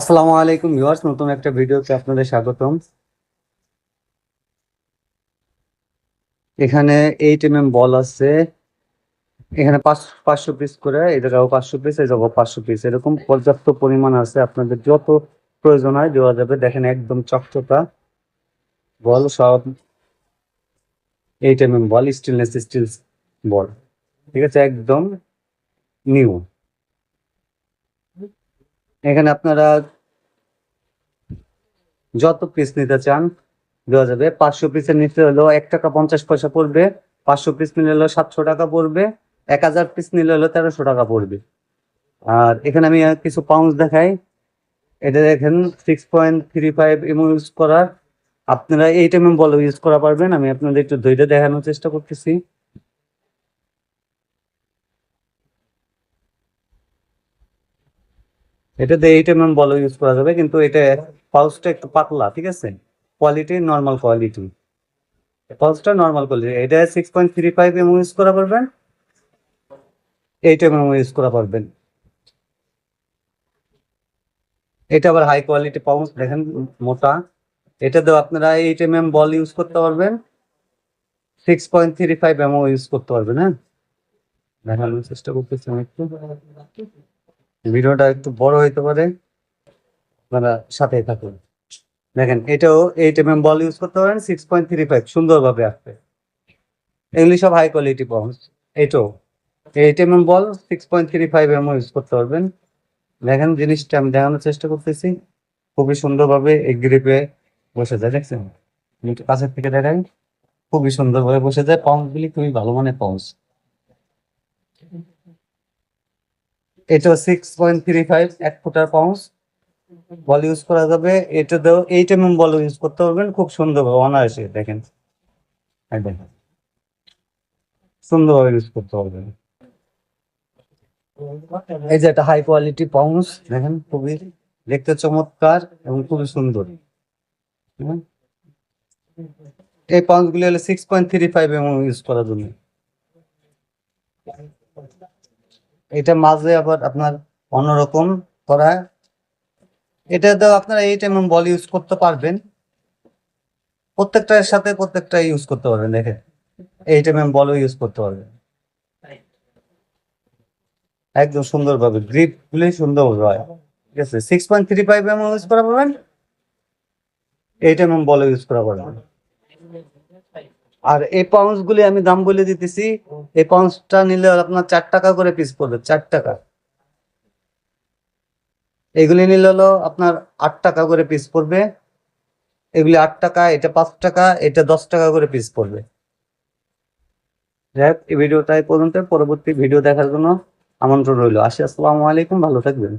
আসসালামু আলাইকুম ভিউয়ার্স, নতুন একটা ভিডিওতে আপনাদের স্বাগতম। এখানে এইট এম এম বল আছে। এখানে পাঁচ, পাঁচশো পিস করে জায়গাও পাঁচশো পিস জায়গাও পাঁচশো পিস এরকম পর্যাপ্ত পরিমাণ আছে, আপনাদের যত প্রয়োজন হয় দেওয়া যাবে। দেখেন একদম চকচকা বল, সব eight M M ball stainless steel ball. ঠিক আছে, একদম নিউ এখানে আপনারা যত পিস নিতে চান, দেওয়া যাবে। পাঁচশো পিসের নিতে হলো এক টাকা পঞ্চাশ পয়সা পড়বে। পাঁচশো পিস নিলে হলো সাতশো টাকা পড়বে। এক হাজার পিস নিলে হলো তেরোশো টাকা পড়বে। আর এখানে আমি কিছু পাউন্স দেখাই। এটা দেখেন six point three five M use করার। আপনারা eight M M ball use করা পারবেন। আমি আপনাদের একটু ধৈর্য দেখানোর চেষ্টা করতেছি। এটাতে এইট এম বল ইউজ করা যাবে, কিন্তু এটা পাউচটা একটু পাতলা, ঠিক আছে? কোয়ালিটি নর্মাল কোয়ালিটি পাউচটা নর্মাল কোয়ালিটি এটা six point three five M use করা পারবেন? এইট এম এম ইউজ করা পারবেন। এটা আবার হাই কোয়ালিটি পাউচ দেখেন, মোটা। এটাতেও আপনারা eight M M ball use করতে পারবেন। Six point three five M use করতে পারবেন হ্যাঁ? দেখানোর চেষ্টা করতেছি আমি একটু। ভিডিওটা একটু বড় হইতে পারে, আপনারা সাথে থাকুন। দেখেন, এটাও eight M M ball use করতে পারেন সিক্স পয়েন্ট থ্রি ফাইভ সুন্দরভাবে আসবে। এগুলি সব হাই কোয়ালিটি পাউন্স এটাও। Eight M M ball six point three five M use করতে পারবেন। দেখেন, জিনিসটা আমি দেখানোর চেষ্টা করতেছি। খুবই সুন্দরভাবে এই গ্রিপে বসে যায়, দেখছেন? কাছের থেকে দেখেন খুবই সুন্দরভাবে বসে যায়। পাউন্স গুলি খুবই ভালো মানের পাউন্স এটা সিক্স পয়েন্ট থ্রি ফাইভ এক ফুটার পাউন্স বল ইউজ করা যাবে। এটা eight M M ball use করতে পারবেন। খুব সুন্দরভাবে, অনায়াসে দেখেন। সুন্দরভাবে ইউজ করতে পারবেন। এই যে একটা হাই কোয়ালিটি পাউন্স দেখেন, খুবই দেখতে চমৎকার এবং খুবই সুন্দর। এই পাউন্স গুলি হলো six point three five M use করার জন্য। এটা মাঝে আবার আপনার অন্যরকম করা। এটা তো আপনারা এইট এম বল ইউজ করতে পারবেন। প্রত্যেকটার সাথে প্রত্যেকটা ইউজ করতে পারবেন, দেখেন। এইট এম এম বলও ইউজ করতে পারবেন। একদম সুন্দরভাবে গ্রিপ গুলি সুন্দর হয়। ঠিক আছে six point three five M use করা পারবেন? এইট এম এম বলও ইউজ করা পারবেন। আর এই পাউন্স গুলি আমি দাম বলে দিতেছি এই পাউন্সটা নিলে আপনার চার টাকা করে পিস পড়বে চার টাকা। এগুলি নিলে হলো আপনার আট টাকা করে পিস পড়বে। এগুলি আট টাকা এটা পাঁচ টাকা এটা দশ টাকা করে পিস পড়বে। যাই হোক, এই ভিডিওটা পর্যন্ত। পরবর্তী ভিডিও দেখার জন্য আমন্ত্রণ রইল। আসি আসসালামু আলাইকুম ভালো থাকবেন।